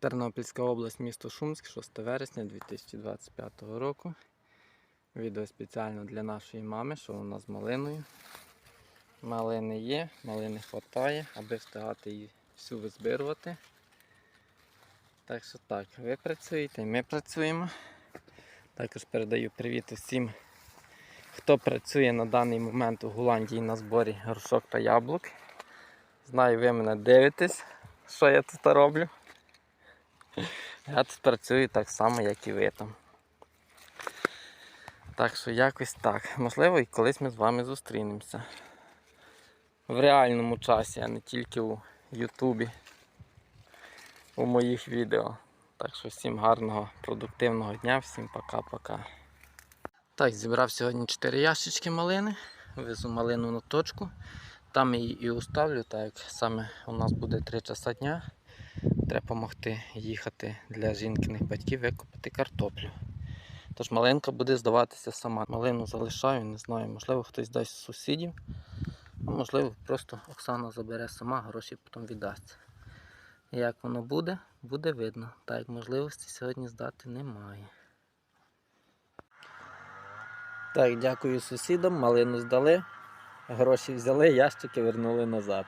Тернопільська область, місто Шумськ, 6 вересня 2025 року. Відео спеціально для нашої мами, що нас з малиною. Малини є, малини хватає, аби встигати її всю визбирувати. Так що так, ви працюєте, і ми працюємо. Також передаю привіт усім, хто працює на даний момент у Голландії на зборі горшок та яблук. Знаю, ви мене дивитесь, що я тут роблю. Я тут працюю так само, як і ви там. Так що якось так. Можливо, і колись ми з вами зустрінемося. В реальному часі, а не тільки у Ютубі, у моїх відео. Так що всім гарного, продуктивного дня, всім пока-пока. Так, зібрав сьогодні 4 ящички малини. Везу малину на точку. Там її і уставлю, так як саме у нас буде 3 часа дня. Треба допомогти їхати для жінкиних батьків викопати картоплю. Тож маленька буде здаватися сама. Малину залишаю, не знаю, можливо, хтось дасть сусідів, а можливо, просто Оксана забере сама, гроші потім віддасть. Як воно буде, буде видно. Так як можливості сьогодні здати немає. Так, дякую сусідам, малину здали, гроші взяли, ящики вернули назад.